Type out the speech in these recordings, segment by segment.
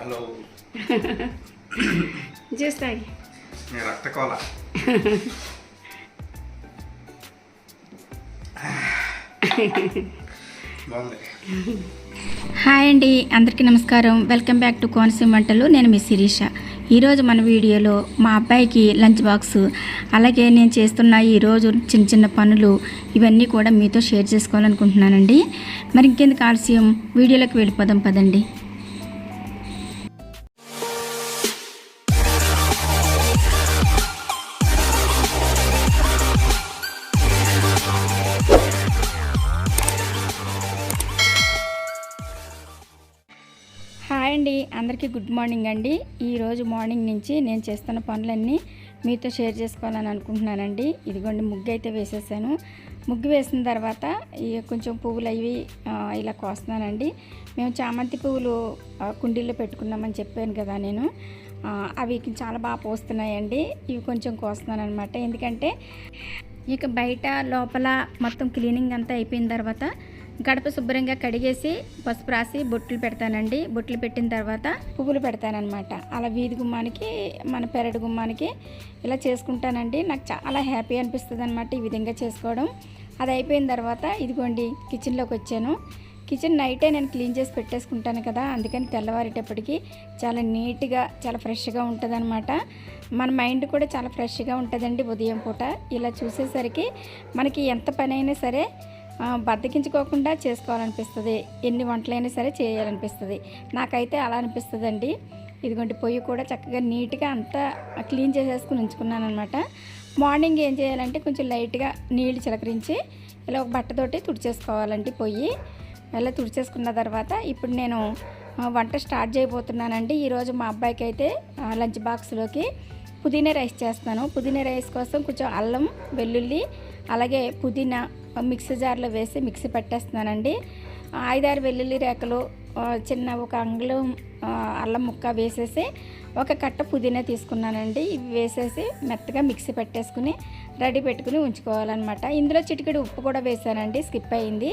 Hello. Juice తాగి నేను రక్తకోల hi అండి అందరికీ నమస్కారం. వెల్కమ్ బ్యాక్ టు కోనసీమ వంటలు. నేను మీ శిరీష. ఈరోజు మన వీడియోలో మా అబ్బాయికి లంచ్ బాక్స్ అలాగే నేను చేస్తున్న ఈరోజు చిన్న చిన్న పనులు ఇవన్నీ కూడా మీతో షేర్ చేసుకోవాలనుకుంటున్నానండి. మరి ఇంకెందుకు ఆలస్యం? వీడియోలోకి వెళ్ళిపోదాం పదండి. హాయ్ అండి అందరికీ గుడ్ మార్నింగ్ అండి. ఈరోజు మార్నింగ్ నుంచి నేను చేస్తున్న పనులన్నీ మీతో షేర్ చేసుకోవాలని అనుకుంటున్నానండి. ఇదిగోండి ముగ్గు అయితే వేసేసాను. ముగ్గు వేసిన తర్వాత కొంచెం పువ్వులు అవి ఇలా కోస్తున్నానండి. మేము చామంతి పువ్వులు కుండీల్లో పెట్టుకున్నామని చెప్పాను కదా నేను. అవి చాలా బాగా పోస్తున్నాయండి. ఇవి కొంచెం కోస్తున్నాను అనమాట ఎందుకంటే ఇక బయట లోపల మొత్తం క్లీనింగ్ అంతా అయిపోయిన తర్వాత గడప శుభ్రంగా కడిగేసి పసుపు రాసి బొట్లు పెడతానండి. బొట్లు పెట్టిన తర్వాత పువ్వులు పెడతానమాట అలా వీధి గుమ్మానికి మన పెరడు గుమ్మానికి ఇలా చేసుకుంటానండి. నాకు చాలా హ్యాపీ అనిపిస్తుంది అనమాట ఈ విధంగా చేసుకోవడం. అది అయిపోయిన తర్వాత ఇదిగోండి కిచెన్లోకి వచ్చాను. కిచెన్ నైటే నేను క్లీన్ చేసి పెట్టేసుకుంటాను కదా. అందుకని తెల్లవారేటప్పటికి చాలా నీట్గా చాలా ఫ్రెష్గా ఉంటుందన్నమాట. మన మైండ్ కూడా చాలా ఫ్రెష్గా ఉంటుందండి ఉదయం పూట. ఇలా చూసేసరికి మనకి ఎంత పని అయినా సరే బద్దకించుకోకుండా చేసుకోవాలనిపిస్తుంది. ఎన్ని వంటలైనా సరే చేయాలనిపిస్తుంది. నాకైతే అలా అనిపిస్తుందండి. ఇదిగోండి పొయ్యి కూడా చక్కగా నీట్గా అంతా క్లీన్ చేసేసుకుని ఉంచుకున్నాను అనమాట మార్నింగ్ ఏం చేయాలంటే కొంచెం లైట్గా నీళ్ళు చిలకరించి ఇలా ఒక బట్టతోటి తుడిచేసుకోవాలండి పొయ్యి. ఇలా తుడిచేసుకున్న తర్వాత ఇప్పుడు నేను వంట స్టార్ట్ చేయబోతున్నానండి. ఈరోజు మా అబ్బాయికి అయితే లంచ్ బాక్స్లోకి పుదీనా రైస్ చేస్తాను. పుదీనా రైస్ కోసం కొంచెం అల్లం వెల్లుల్లి అలాగే పుదీనా మిక్సీ జార్లో వేసి మిక్సీ పెట్టేస్తున్నానండి. ఐదారు వెల్లుల్లి రేకలు చిన్న ఒక అంగుళం అల్లం ముక్క వేసేసి ఒక కట్ట పుదీనా తీసుకున్నానండి. ఇవి వేసేసి మెత్తగా మిక్సీ పెట్టేసుకుని రెడీ పెట్టుకుని ఉంచుకోవాలన్నమాట. ఇందులో చిటికెడు ఉప్పు కూడా వేసానండి స్కిప్ అయింది.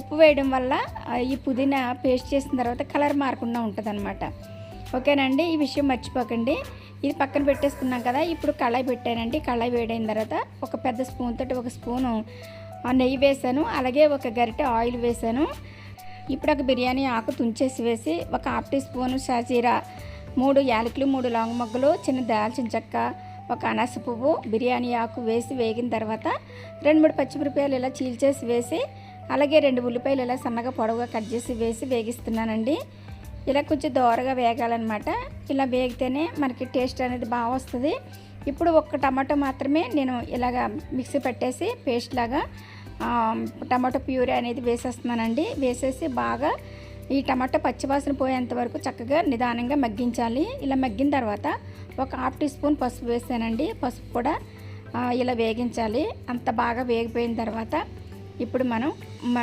ఉప్పు వేయడం వల్ల ఈ పుదీనా పేస్ట్ చేసిన తర్వాత కలర్ మారకుండా ఉంటుందన్నమాట. ఓకేనండి ఈ విషయం మర్చిపోకండి. ఇది పక్కన పెట్టేసుకున్నాం కదా ఇప్పుడు కళాయి పెట్టానండి. కళాయి వేడైన తర్వాత ఒక పెద్ద స్పూన్ తోటి ఒక స్పూను నెయ్యి వేసాను అలాగే ఒక గరిటె ఆయిల్ వేసాను. ఇప్పుడు ఒక బిర్యానీ ఆకు తుంచేసి వేసి ఒక హాఫ్ టీ స్పూన్ షాజీరా మూడు యాలకులు మూడు లాంగ్ మొగ్గలు చిన్న దాల్చిన చెక్క ఒక అనాస పువ్వు బిర్యానీ ఆకు వేసి వేగిన తర్వాత రెండు మూడు పచ్చిమిరపకాయలు ఇలా చీల్చేసి వేసి అలాగే రెండు ఉల్లిపాయలు ఇలా సన్నగా పొడవుగా కట్ చేసి వేసి వేగిస్తున్నానండి. ఇలా కొంచెం దోరగా వేగాలన్నమాట. ఇలా వేగితేనే మనకి టేస్ట్ అనేది బాగా వస్తుంది. ఇప్పుడు ఒక్క టమాటో మాత్రమే నేను ఇలాగా మిక్సీ పెట్టేసి పేస్ట్ లాగా టమాటో ప్యూరీ అనేది వేసేస్తున్నానండి. వేసేసి బాగా ఈ టమాటో పచ్చివాసన పోయేంత వరకు చక్కగా నిదానంగా మగ్గించాలి. ఇలా మగ్గిన తర్వాత ఒక హాఫ్ టీ స్పూన్ పసుపు వేసానండి. పసుపు కూడా ఇలా వేగించాలి. అంత బాగా వేగిపోయిన తర్వాత ఇప్పుడు మనం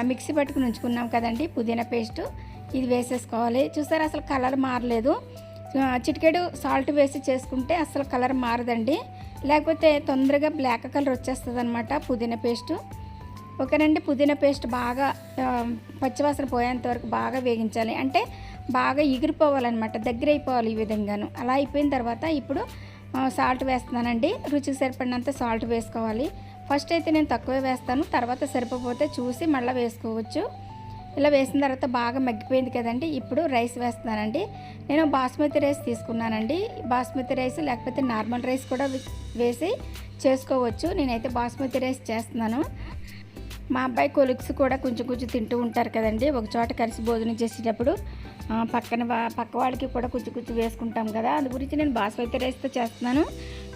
మిక్సీ పట్టుకుని ఉంచుకున్నాం కదండి పుదీనా పేస్ట్. ఇది వేసేసుకోవాలి. చూసారా అసలు కలర్ మారలేదు. చిటికెడు సాల్ట్ వేసి చేసుకుంటే అసలు కలర్ మారదండి. లేకపోతే తొందరగా బ్లాక్ కలర్ వచ్చేస్తుంది అనమాట పుదీనా పేస్టు. ఓకేనండి పుదీనా పేస్ట్ బాగా పచ్చివాసన పోయేంత వరకు బాగా వేగించాలి. అంటే బాగా ఎగిరిపోవాలన్నమాట దగ్గర అయిపోవాలి ఈ విధంగాను. అలా అయిపోయిన తర్వాత ఇప్పుడు సాల్ట్ వేస్తున్నానండి. రుచికి సరిపడినంత సాల్ట్ వేసుకోవాలి. ఫస్ట్ అయితే నేను తక్కువే వేస్తాను తర్వాత సరిపోతే చూసి మళ్ళీ వేసుకోవచ్చు. ఇలా వేసిన తర్వాత బాగా మగ్గిపోయింది కదండి. ఇప్పుడు రైస్ వేస్తున్నానండి. నేను బాస్మతి రైస్ తీసుకున్నానండి. బాస్మతి రైస్ లేకపోతే నార్మల్ రైస్ కూడా వేసి చేసుకోవచ్చు. నేనైతే బాస్మతి రైస్ చేస్తున్నాను. మా అబ్బాయి కొలుక్స్ కూడా కొంచెం కొంచెం తింటూ ఉంటారు కదండి. ఒక చోట కలిసి భోజనం చేసేటప్పుడు పక్కన వా- పక్క వాళ్ళకి కూడా కుచ్చు కుచ్చు వేసుకుంటాం కదా. అందు గురించి నేను బాస్మతి రైస్తో చేస్తున్నాను.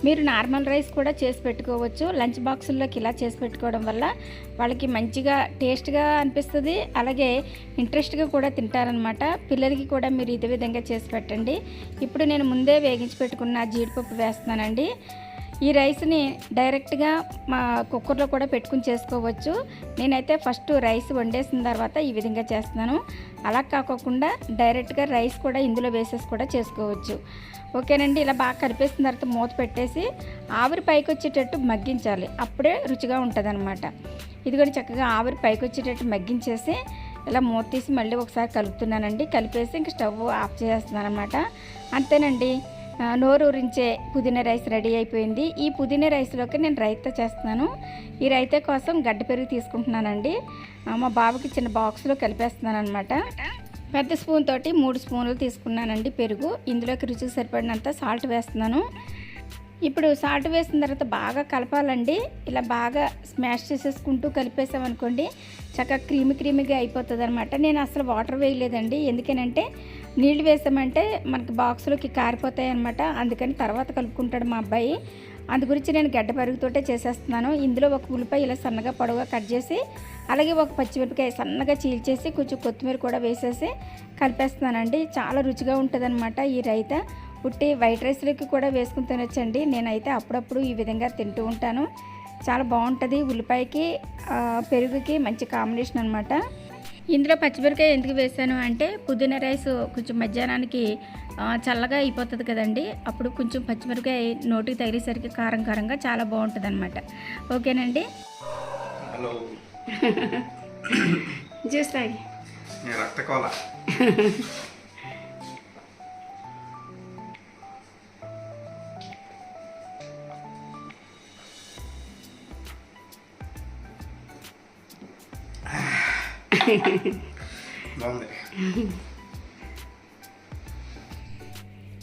మీరు నార్మల్ రైస్ కూడా చేసి పెట్టుకోవచ్చు. లంచ్ బాక్సుల్లోకి ఇలా చేసి పెట్టుకోవడం వల్ల వాళ్ళకి మంచిగా టేస్ట్గా అనిపిస్తుంది. అలాగే ఇంట్రెస్ట్గా కూడా తింటారనమాట పిల్లలకి కూడా మీరు ఇదే విధంగా చేసి పెట్టండి. ఇప్పుడు నేను ముందే వేగించి పెట్టుకున్న జీడిపప్పు వేస్తున్నానండి. ఈ రైస్ని డైరెక్ట్గా మా కుక్కర్లో కూడా పెట్టుకుని చేసుకోవచ్చు. నేనైతే ఫస్ట్ రైస్ వండేసిన తర్వాత ఈ విధంగా చేస్తున్నాను. అలా కాకోకుండా డైరెక్ట్గా రైస్ కూడా ఇందులో వేసేసి కూడా చేసుకోవచ్చు. ఓకేనండి? ఇలా బాగా కలిపేసిన తర్వాత మూత పెట్టేసి ఆవిరి పైకి వచ్చేటట్టు మగ్గించాలి. అప్పుడే రుచిగా ఉంటుంది అనమాట ఇది కూడా చక్కగా ఆవిరి పైకి వచ్చేటట్టు మగ్గించేసి ఇలా మూత తీసి మళ్ళీ ఒకసారి కలుపుతున్నానండి. కలిపేసి ఇంక స్టవ్ ఆఫ్ చేస్తున్నాను అనమాట అంతేనండి? నోరూరించే పుదీనా రైస్ రెడీ అయిపోయింది. ఈ పుదీనా రైస్లోకి నేను రైతా చేస్తున్నాను. ఈ రైతా కోసం గడ్డ పెరుగు తీసుకుంటున్నానండి. మా బాబుకి చిన్న బాక్స్లో కలిపేస్తున్నాను అనమాట పెద్ద స్పూన్ తోటి మూడు స్పూన్లు తీసుకున్నానండి పెరుగు. ఇందులోకి రుచికి సరిపడినంత సాల్ట్ వేస్తున్నాను. ఇప్పుడు సాల్ట్ వేసిన తర్వాత బాగా కలపాలండి. ఇలా బాగా స్మాష్ చేసేసుకుంటూ కలిపేసామనుకోండి చక్కగా క్రీమీ క్రీమీగా అయిపోతుంది అనమాట నేను అసలు వాటర్ వేయలేదండి. ఎందుకనంటే నీళ్ళు వేసామంటే మనకి బాక్స్లోకి కారిపోతాయి అనమాట అందుకని తర్వాత కలుపుకుంటాడు మా అబ్బాయి. అందు గురించి నేను గడ్డ పరుగుతోటే చేసేస్తున్నాను. ఇందులో ఒక ఉల్లిపాయ ఇలా సన్నగా పొడవుగా కట్ చేసి అలాగే ఒక పచ్చిమిరపకాయ సన్నగా చీల్చేసి కొంచెం కొత్తిమీర కూడా వేసేసి కలిపేస్తున్నానండి. చాలా రుచిగా ఉంటుంది ఈ రైత. ఉట్టి వైట్ రైస్లోకి కూడా వేసుకుని తినొచ్చండి. నేనైతే అప్పుడప్పుడు ఈ విధంగా తింటూ ఉంటాను. చాలా బాగుంటుంది ఉల్లిపాయకి పెరుగుకి మంచి కాంబినేషన్ అనమాట ఇందులో పచ్చిమిరకాయ ఎందుకు వేసాను అంటే పుదీనా రైస్ కొంచెం మధ్యాహ్నానికి చల్లగా అయిపోతుంది కదండి. అప్పుడు కొంచెం పచ్చిమిరకాయ నోటికి తగిలేసరికి కారం కారంగా చాలా బాగుంటుంది అనమాట ఓకేనండి? హలో. జ్యూస్ తాగి. రక్తకోల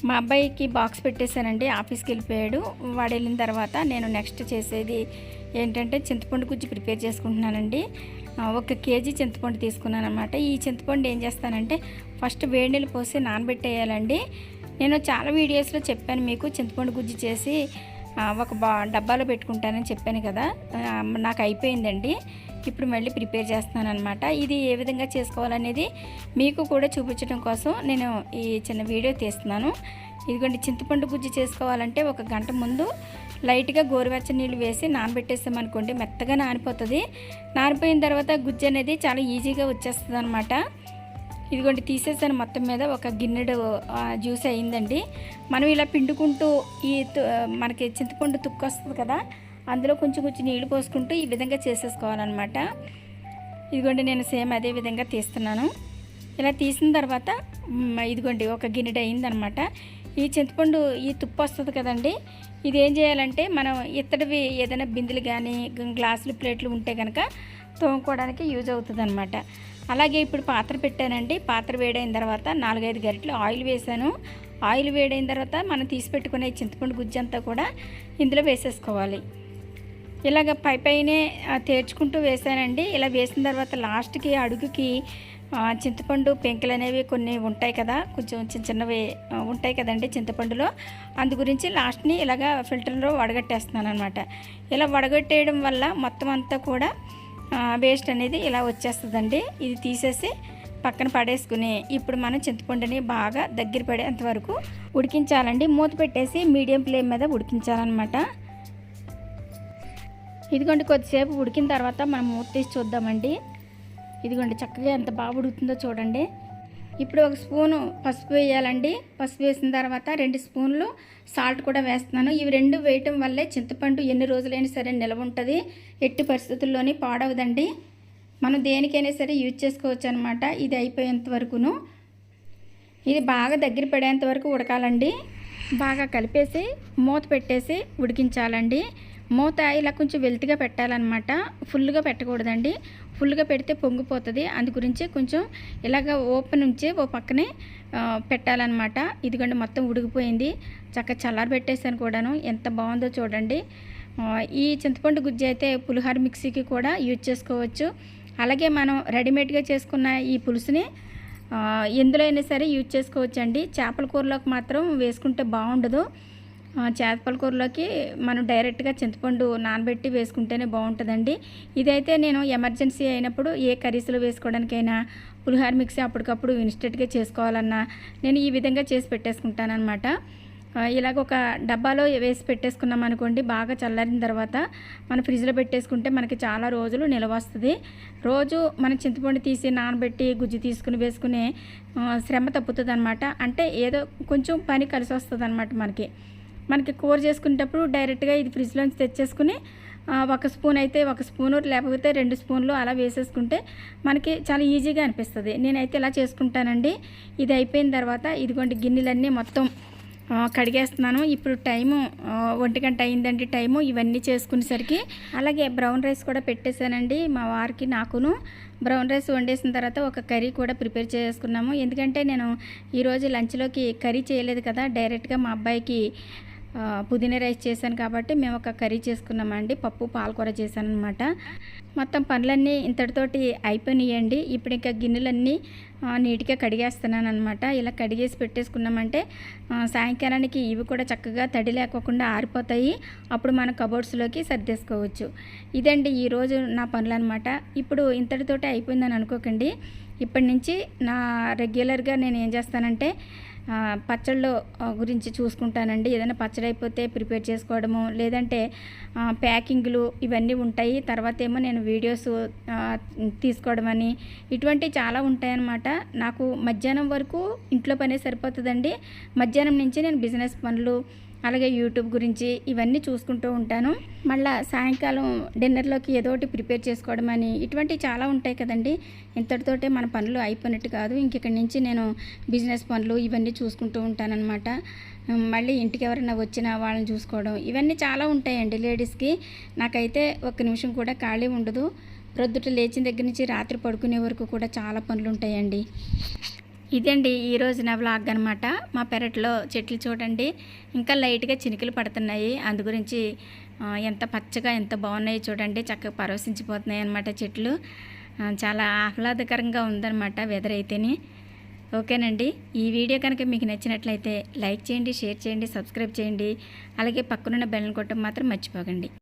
మా అబ్బాయికి బాక్స్ పెట్టేశానండి ఆఫీస్కి వెళ్ళిపోయాడు. వాడు వెళ్ళిన తర్వాత నేను నెక్స్ట్ చేసేది ఏంటంటే చింతపండు గుజ్జు ప్రిపేర్ చేసుకుంటున్నానండి. ఒక కేజీ చింతపండు తీసుకున్నాను అనమాట ఈ చింతపండు ఏం చేస్తానంటే ఫస్ట్ వేడి నీళ్ళు పోసి నానబెట్టేయాలండి. నేను చాలా వీడియోస్లో చెప్పాను మీకు చింతపండు గుజ్జు చేసి ఒక బా డబ్బాలో పెట్టుకుంటానని చెప్పాను కదా నాకు అయిపోయిందండి. ఇప్పుడు మళ్ళీ ప్రిపేర్ చేస్తున్నాను అనమాట ఇది ఏ విధంగా చేసుకోవాలనేది మీకు కూడా చూపించడం కోసం నేను ఈ చిన్న వీడియో తీస్తున్నాను. ఇదిగోండి చింతపండు గుజ్జు చేసుకోవాలంటే ఒక గంట ముందు లైట్గా గోరువెచ్చని నీళ్ళు వేసి నానబెట్టేసామనుకోండి మెత్తగా నానిపోతుంది. నానిపోయిన తర్వాత గుజ్జు అనేది చాలా ఈజీగా వచ్చేస్తుంది అనమాట ఇదిగోండి తీసేసాను మొత్తం మీద ఒక గిన్నెడు జ్యూస్ అయిందండి. మనం ఇలా పిండుకుంటూ ఈ తు- మనకి చింతపండు తుక్కు వస్తుంది కదా అందులో కొంచెం కొంచెం నీళ్ళు పోసుకుంటూ ఈ విధంగా చేసేసుకోవాలన్నమాట. ఇదిగోండి నేను సేమ్ అదే విధంగా తీస్తున్నాను. ఇలా తీసిన తర్వాత ఇదిగోండి ఒక గిన్నెడు అయిందనమాట ఈ చింతపండు ఈ తుప్పు వస్తుంది కదండి ఇది ఏం చేయాలంటే మనం ఇత్తడివి ఏదైనా బిందెలు కానీ గ్లాసులు ప్లేట్లు ఉంటే కనుక తోముకోవడానికి యూజ్ అవుతుంది అనమాట అలాగే ఇప్పుడు పాత్ర పెట్టానండి. పాత్ర వేడైన తర్వాత నాలుగైదు గరిటలు ఆయిల్ వేసాను ఆయిల్ వేడైన తర్వాత మనం తీసి పెట్టుకునే చింతపండు గుజ్జంతా కూడా ఇందులో వేసేసుకోవాలి. ఇలాగ పై పైనే తేర్చుకుంటూ వేసానండి ఇలా వేసిన తర్వాత లాస్ట్కి అడుగుకి చింతపండు పెంకులు అనేవి కొన్ని ఉంటాయి కదా కొంచెం చిన్న చిన్నవి ఉంటాయి కదండి చింతపండులో. అందు గురించి లాస్ట్ని ఇలాగ ఫిల్టర్లో వడగట్టేస్తున్నాను అనమాట ఇలా వడగట్టేయడం వల్ల మొత్తం అంతా కూడా వేస్ట్ అనేది ఇలా వచ్చేస్తుందండి. ఇది తీసేసి పక్కన పడేసుకుని ఇప్పుడు మనం చింతపండుని బాగా దగ్గర పడేంత వరకు ఉడికించాలండి. మూత పెట్టేసి మీడియం ఫ్లేమ్ మీద ఉడికించాలన్నమాట. ఇదిగోండి కొద్దిసేపు ఉడికిన తర్వాత మనం మూత తీసి చూద్దామండి. ఇదిగోండి చక్కగా ఎంత బాగా ఉడుకుతుందో చూడండి. ఇప్పుడు ఒక స్పూను పసుపు వేయాలండి. పసుపు వేసిన తర్వాత రెండు స్పూన్లు సాల్ట్ కూడా వేస్తున్నాను. ఇవి రెండు వేయటం వల్లే చింతపండు ఎన్ని రోజులైనా సరే నిలవ ఉంటుంది. ఎట్టి పరిస్థితుల్లోని పాడవదండి. మనం దేనికైనా సరే యూజ్ చేసుకోవచ్చు అనమాట ఇది అయిపోయేంత వరకును. ఇది బాగా దగ్గర పడేంత వరకు ఉడకాలండి. బాగా కలిపేసి మూత పెట్టేసి ఉడికించాలండి. మూత ఇలా కొంచెం వెల్తిగా పెట్టాలన్నమాట. ఫుల్గా పెట్టకూడదండి. ఫుల్గా పెడితే పొంగిపోతుంది. అందు గురించి కొంచెం ఇలాగ ఓపెన్ ఉంచి ఓ పక్కనే పెట్టాలన్నమాట. ఇదిగోండి మొత్తం ఉడికిపోయింది. చక్కగా చల్లారి పెట్టేసాను కూడాను. ఎంత బాగుందో చూడండి. ఈ చింతపండు గుజ్జు అయితే పులిహోర మిక్సీకి కూడా యూజ్ చేసుకోవచ్చు. అలాగే మనం రెడీమేడ్గా చేసుకున్న ఈ పులుసుని ఎందులో అయినా సరే యూజ్ చేసుకోవచ్చు అండి చేపల కూరలోకి మాత్రం వేసుకుంటే బాగుండదు. చేపల కూరలోకి మనం డైరెక్ట్గా చింతపండు నానబెట్టి వేసుకుంటేనే బాగుంటుందండి. ఇదైతే నేను ఎమర్జెన్సీ అయినప్పుడు ఏ కర్రీస్లో వేసుకోవడానికైనా పులిహార మిక్సీ అప్పటికప్పుడు ఇన్స్టెంట్గా చేసుకోవాలన్నా నేను ఈ విధంగా చేసి పెట్టేసుకుంటానమాట ఇలాగ ఒక డబ్బాలో వేసి పెట్టేసుకున్నాం అనుకోండి బాగా చల్లారిన తర్వాత మన ఫ్రిడ్జ్లో పెట్టేసుకుంటే మనకి చాలా రోజులు నిల్వ వస్తుంది. రోజు మనం చింతపండు తీసి నానబెట్టి గుజ్జు తీసుకుని వేసుకునే శ్రమ తప్పుతుంది అనమాట అంటే ఏదో కొంచెం పని కలిసి వస్తుంది అనమాట మనకి. మనకి కూర చేసుకునేటప్పుడు డైరెక్ట్గా ఇది ఫ్రిడ్జ్లోంచి తెచ్చేసుకుని ఒక స్పూన్ అయితే ఒక స్పూను లేకపోతే రెండు స్పూన్లు అలా వేసేసుకుంటే మనకి చాలా ఈజీగా అనిపిస్తుంది. నేనైతే ఇలా చేసుకుంటానండి. ఇది అయిపోయిన తర్వాత ఇదిగోండి గిన్నెలన్నీ మొత్తం కడిగేస్తున్నాను. ఇప్పుడు టైము ఒంటి గంట అయిందండి టైము. ఇవన్నీ చేసుకునేసరికి అలాగే బ్రౌన్ రైస్ కూడా పెట్టేశానండి మా వారికి నాకును. బ్రౌన్ రైస్ వండేసిన తర్వాత ఒక కర్రీ కూడా ప్రిపేర్ చేసుకున్నాము. ఎందుకంటే నేను ఈరోజు లంచ్లోకి కర్రీ చేయలేదు కదా డైరెక్ట్గా మా అబ్బాయికి పుదీనా రైస్ చేశాను కాబట్టి మేము ఒక కర్రీ చేసుకున్నామండి పప్పు పాలకూర చేశాను అనమాట మొత్తం పనులన్నీ ఇంతటితోటి అయిపోయినాయండి. ఇప్పుడు ఇంకా గిన్నెలన్నీ నీట్గా కడిగేస్తున్నాను అనమాట ఇలా కడిగేసి పెట్టేసుకున్నామంటే సాయంకాలానికి ఇవి కూడా చక్కగా తడి లేకోకుండా ఆరిపోతాయి. అప్పుడు మన కబోర్డ్స్లోకి సర్దేసుకోవచ్చు. ఇదండి ఈరోజు నా పనులు అనమాట ఇప్పుడు ఇంతటితోటి అయిపోయిందని అనుకోకండి. ఇప్పటి నుంచి నా రెగ్యులర్గా నేను ఏం చేస్తానంటే పచ్చళ్ళు గురించి చూసుకుంటానండి. ఏదైనా పచ్చడి అయిపోతే ప్రిపేర్ చేసుకోవడము లేదంటే ప్యాకింగ్లు ఇవన్నీ ఉంటాయి. తర్వాత ఏమో నేను వీడియోస్ తీసుకోవడమని తీసుకోవడం అని ఇటువంటివి చాలా ఉంటాయన్నమాట. నాకు మధ్యాహ్నం వరకు ఇంట్లో పనే సరిపోతుందండి. మధ్యాహ్నం నుంచి నేను బిజినెస్ పనులు అలాగే యూట్యూబ్ గురించి ఇవన్నీ చూసుకుంటూ ఉంటాను. మళ్ళీ సాయంకాలం డిన్నర్లోకి ఏదో ఒకటి ప్రిపేర్ చేసుకోవడం అని ఇటువంటివి చాలా ఉంటాయి కదండి. ఇంతటితోటే మన పనులు అయిపోయినట్టు కాదు. ఇంకెక్కడి నుంచి నేను బిజినెస్ పనులు ఇవన్నీ చూసుకుంటూ ఉంటానన్నమాట. మళ్ళీ ఇంటికి ఎవరైనా వచ్చినా వాళ్ళని చూసుకోవడం ఇవన్నీ చాలా ఉంటాయండి లేడీస్కి. నాకైతే ఒక్క నిమిషం కూడా ఖాళీ ఉండదు. ప్రొద్దుట లేచిన దగ్గర నుంచి రాత్రి పడుకునే వరకు కూడా చాలా పనులు ఉంటాయండి. ఇదండి ఈరోజు నా బ్లాగ్ అనమాట మా పెరట్లో చెట్లు చూడండి. ఇంకా లైట్గా చినుకులు పడుతున్నాయి. అందు గురించి ఎంత పచ్చగా ఎంత బాగున్నాయి చూడండి. చక్కగా పరవశించిపోతున్నాయి అనమాట చెట్లు. చాలా ఆహ్లాదకరంగా ఉందన్నమాట వెదర్ అయితేనే. ఓకేనండి. ఈ వీడియో కనుక మీకు నచ్చినట్లయితే లైక్ చేయండి షేర్ చేయండి సబ్స్క్రైబ్ చేయండి. అలాగే పక్కనున్న బెల్ని కొట్టడం మాత్రం మర్చిపోకండి.